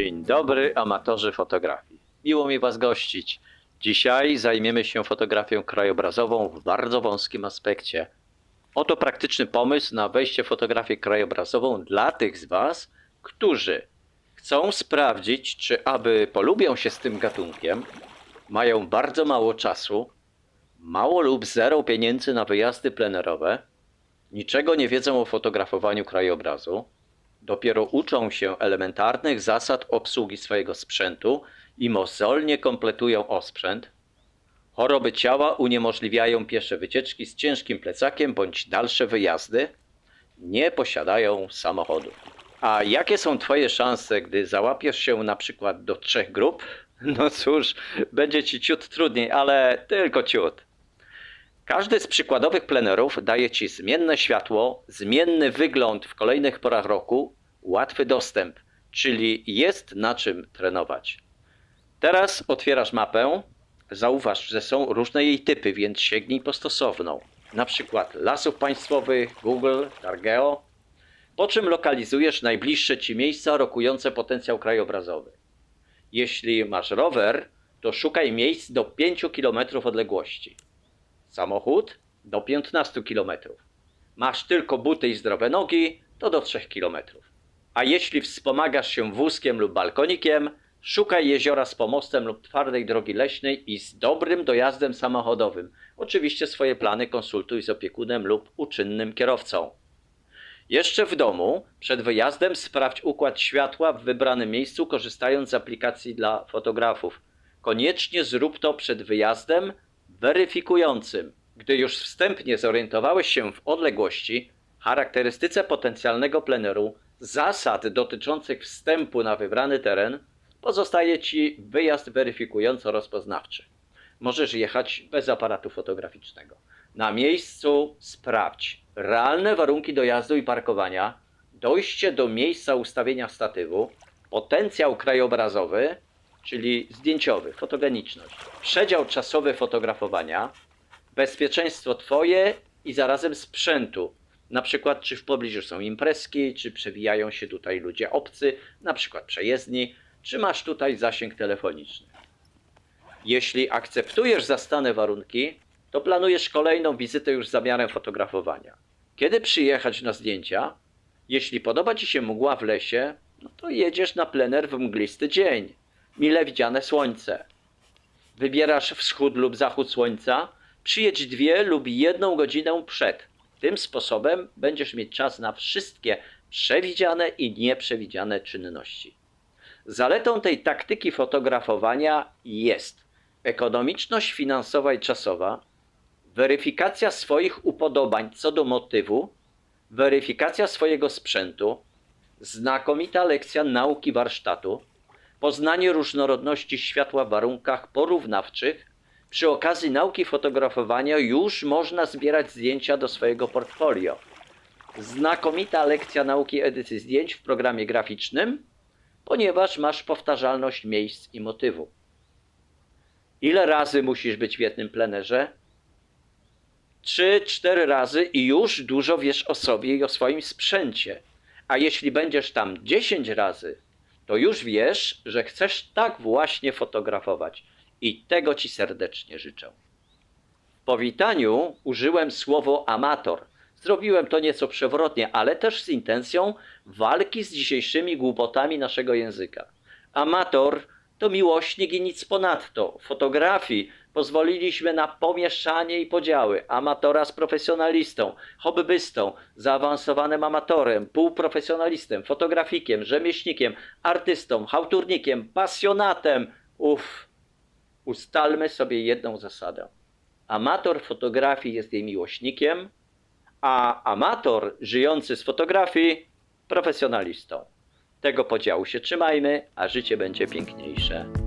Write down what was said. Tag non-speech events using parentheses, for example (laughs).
Dzień dobry, amatorzy fotografii. Miło mi Was gościć. Dzisiaj zajmiemy się fotografią krajobrazową w bardzo wąskim aspekcie. Oto praktyczny pomysł na wejście w fotografię krajobrazową dla tych z Was, którzy chcą sprawdzić, czy aby polubią się z tym gatunkiem, mają bardzo mało czasu, mało lub zero pieniędzy na wyjazdy plenerowe, niczego nie wiedzą o fotografowaniu krajobrazu, dopiero uczą się elementarnych zasad obsługi swojego sprzętu i mozolnie kompletują osprzęt. Choroby ciała uniemożliwiają piesze wycieczki z ciężkim plecakiem bądź dalsze wyjazdy. Nie posiadają samochodu. A jakie są Twoje szanse, gdy załapiesz się na przykład do trzech grup? (laughs) No cóż, będzie Ci ciut trudniej, ale tylko ciut. Każdy z przykładowych plenerów daje Ci zmienne światło, zmienny wygląd w kolejnych porach roku, łatwy dostęp, czyli jest na czym trenować. Teraz otwierasz mapę. Zauważ, że są różne jej typy, więc sięgnij po stosowną. Na przykład lasów państwowych, Google, Targeo. Po czym lokalizujesz najbliższe Ci miejsca rokujące potencjał krajobrazowy. Jeśli masz rower, to szukaj miejsc do 5 km odległości. Samochód do 15 km. Masz tylko buty i zdrowe nogi, to do 3 km. A jeśli wspomagasz się wózkiem lub balkonikiem, szukaj jeziora z pomostem lub twardej drogi leśnej i z dobrym dojazdem samochodowym. Oczywiście swoje plany konsultuj z opiekunem lub uczynnym kierowcą. Jeszcze w domu, przed wyjazdem sprawdź układ światła w wybranym miejscu, korzystając z aplikacji dla fotografów. Koniecznie zrób to przed wyjazdem weryfikującym. Gdy już wstępnie zorientowałeś się w odległości, charakterystyce potencjalnego pleneru, zasad dotyczących wstępu na wybrany teren, pozostaje Ci wyjazd weryfikująco-rozpoznawczy. Możesz jechać bez aparatu fotograficznego. Na miejscu sprawdź realne warunki dojazdu i parkowania, dojście do miejsca ustawienia statywu, potencjał krajobrazowy, czyli zdjęciowy, fotogeniczność, przedział czasowy fotografowania, bezpieczeństwo Twoje i zarazem sprzętu. Na przykład, czy w pobliżu są imprezki, czy przewijają się tutaj ludzie obcy, na przykład przejezdni, czy masz tutaj zasięg telefoniczny. Jeśli akceptujesz zastane warunki, to planujesz kolejną wizytę już z zamiarem fotografowania. Kiedy przyjechać na zdjęcia? Jeśli podoba Ci się mgła w lesie, no to jedziesz na plener w mglisty dzień. Mile widziane słońce. Wybierasz wschód lub zachód słońca, przyjedź dwie lub jedną godzinę przed. Tym sposobem będziesz mieć czas na wszystkie przewidziane i nieprzewidziane czynności. Zaletą tej taktyki fotografowania jest ekonomiczność finansowa i czasowa, weryfikacja swoich upodobań co do motywu, weryfikacja swojego sprzętu, znakomita lekcja nauki warsztatu, poznanie różnorodności światła w warunkach porównawczych. Przy okazji nauki fotografowania już można zbierać zdjęcia do swojego portfolio. Znakomita lekcja nauki edycji zdjęć w programie graficznym, ponieważ masz powtarzalność miejsc i motywu. Ile razy musisz być w jednym plenerze? Trzy, cztery razy i już dużo wiesz o sobie i o swoim sprzęcie. A jeśli będziesz tam 10 razy, to już wiesz, że chcesz tak właśnie fotografować. I tego Ci serdecznie życzę. W powitaniu użyłem słowo amator. Zrobiłem to nieco przewrotnie, ale też z intencją walki z dzisiejszymi głupotami naszego języka. Amator to miłośnik i nic ponadto. Fotografii pozwoliliśmy na pomieszanie i podziały amatora z profesjonalistą, hobbystą, zaawansowanym amatorem, półprofesjonalistem, fotografikiem, rzemieślnikiem, artystą, hałturnikiem, pasjonatem. Uff, ustalmy sobie jedną zasadę. Amator fotografii jest jej miłośnikiem, a amator żyjący z fotografii profesjonalistą. Tego podziału się trzymajmy, a życie będzie piękniejsze.